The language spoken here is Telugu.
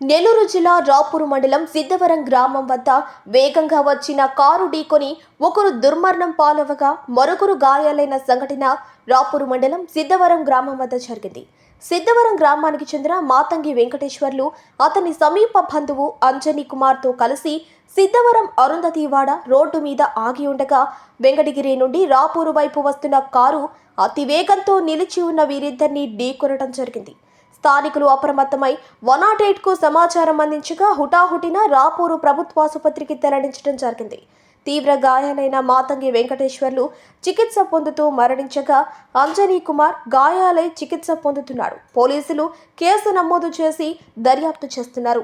నెల్లూరు జిల్లా రాపూరు మండలం సిద్ధవరం గ్రామం వద్ద వేగంగా వచ్చిన కారు ఢీకొని ఒకరు దుర్మరణం పాలవగా మరొకరు గాయాలైన సంఘటన రాపూరు మండలం సిద్ధవరం గ్రామం వద్ద జరిగింది. సిద్ధవరం గ్రామానికి చెందిన మాతంగి వెంకటేశ్వర్లు అతని సమీప బంధువు అంజనీ కుమార్తో కలిసి సిద్ధవరం అరుంధతివాడ రోడ్డు మీద ఆగి ఉండగా వెంకటగిరి నుండి రాపూరు వైపు వస్తున్న కారు అతి వేగంతో నిలిచి ఉన్న వీరిద్దరిని ఢీకొనడం జరిగింది. స్థానికులు అప్రమత్తమై వన్ నాట్ ఎయిట్కు సమాచారం అందించగా హుటాహుటిన రాపూరు ప్రభుత్వాసుపత్రికి తరలించడం జరిగింది. తీవ్ర గాయాలైన మాతంగి వెంకటేశ్వర్లు చికిత్స పొందుతూ మరణించగా అంజనీ కుమార్ గాయాలై చికిత్స పొందుతున్నాడు. పోలీసులు కేసు నమోదు చేసి దర్యాప్తు చేస్తున్నారు.